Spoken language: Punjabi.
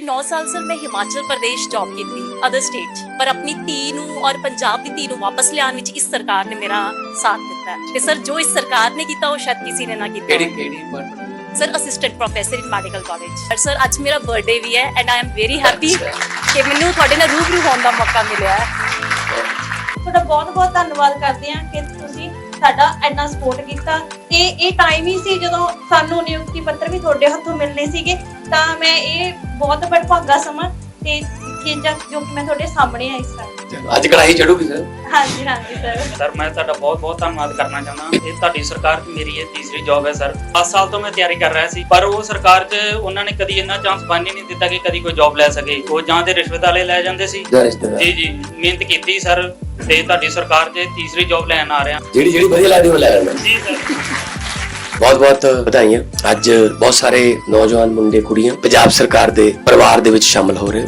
9 ਸਾਲ ਸਰ ਮੈਂ ਹਿਮਾਚਲ ਪ੍ਰਦੇਸ਼ ਜੌਬ ਕੀਤੀ ਅਦਰ ਸਟੇਟ ਪਰ ਆਪਣੀ ਧੀ ਨੂੰ ਔਰ ਪੰਜਾਬ ਦੀ ਧੀ ਨੂੰ ਵਾਪਸ ਲਿਆਉਣ ਵਿੱਚ ਇਸ ਸਰਕਾਰ ਨੇ ਮੇਰਾ ਸਾਥ ਦਿੱਤਾ। ਤੇ ਸਰ ਜੋ ਇਸ ਸਰਕਾਰ ਨੇ ਕੀਤਾ ਉਹ ਸ਼ਾਇਦ ਕਿਸੇ ਨੇ ਨਾ ਕੀਤਾ ਕਿਹੜੀ। ਕਿਹੜੀ department? Sir assistant professor in medical college sir ਅੱਜ ਮੇਰਾ ਬਰਥਡੇ ਵੀ ਹੈ and I am very happy ਕਿ ਮੈਨੂੰ ਤੁਹਾਡੇ ਨਾਲ ਰੂਬਰੂ ਹੋਣ ਦਾ ਮੌਕਾ ਮਿਲਿਆ ਹੈ ਤੁਹਾਡਾ ਬਹੁਤ ਬਹੁਤ ਧੰਨਵਾਦ ਕਰਦੇ ਹਾਂ ਕਿ ਤੁਸੀਂ ਸਾਡਾ ਇੰਨਾ ਸਪੋਰਟ ਕੀਤਾ ਤੇ ਇਹ ਟਾਈਮ ਹੀ ਸੀ ਜਦੋਂ ਸਾਨੂੰ ਨਿਯੁਕਤੀ ਪੱਤਰ ਵੀ ਤੁਹਾਡੇ ਹੱਥੋਂ ਮਿਲਨੇ ਸੀਗੇ, ਤਾਂ ਮੈਂ ਇਹ ਬਹੁਤ ਵਡਭਾਗਾ ਸਮਾਂ ਤੇ ਜਦ ਜੋ ਕਿ ਮੈਂ ਤੁਹਾਡੇ ਸਾਹਮਣੇ ਆ ਇਸ ਟਾਈਮ ਚਲੋ, ਅੱਜ ਕੜਾਈ ਚੜੂਗੀ ਸਰ ਹਾਂਜੀ ਹਾਂਜੀ ਸਰ ਸਰ ਮੈਂ ਤੁਹਾਡਾ ਬਹੁਤ ਬਹੁਤ ਧੰਨਵਾਦ ਕਰਨਾ ਚਾਹੁੰਦਾ। ਇਹ ਤੁਹਾਡੀ ਸਰਕਾਰ 'ਚ ਮੇਰੀ ਇਹ ਤੀਸਰੀ ਜੌਬ ਹੈ ਸਰ 10 ਸਾਲ ਤੋਂ ਮੈਂ ਤਿਆਰੀ ਕਰ ਰਿਹਾ ਸੀ ਪਰ ਉਹ ਸਰਕਾਰ 'ਚ ਉਹਨਾਂ ਨੇ ਕਦੀ ਇੰਨਾ ਚਾਂਸ ਬਣ ਹੀ ਨਹੀਂ ਦਿੱਤਾ ਕਿ ਕਦੀ ਕੋਈ ਜੌਬ ਲੈ ਸਕੇ। ਉਹ ਜਾਂ ਤੇ ਰਿਸ਼ਵਤ ਵਾਲੇ ਲੈ ਜਾਂਦੇ ਸੀ। ਰਿਸ਼ਤੇਦਾਰ। ਜੀ ਜੀ। ਮਿਹਨਤ ਕੀਤੀ ਸਰ ਤੇ ਤੁਹਾਡੀ ਸਰਕਾਰ 'ਚ ਤੀਸਰੀ ਜੌਬ ਲੈਣ ਆ ਰਿਹਾ। ਜਿਹੜੀ ਜਿਹੜੀ ਵਧੀਆ ਲੱਗਦੀ ਉਹ ਲੈ ਲੈਣਾ ਜੀ ਸਰ ਬਹੁਤ ਬਹੁਤ ਵਧਾਈਆਂ। ਅੱਜ ਬਹੁਤ ਸਾਰੇ ਨੌਜਵਾਨ ਮੁੰਡੇ, ਕੁੜੀਆਂ ਪੰਜਾਬ ਸਰਕਾਰ ਦੇ ਪਰਿਵਾਰ ਦੇ ਵਿੱਚ ਸ਼ਾਮਲ ਹੋ ਰਹੇ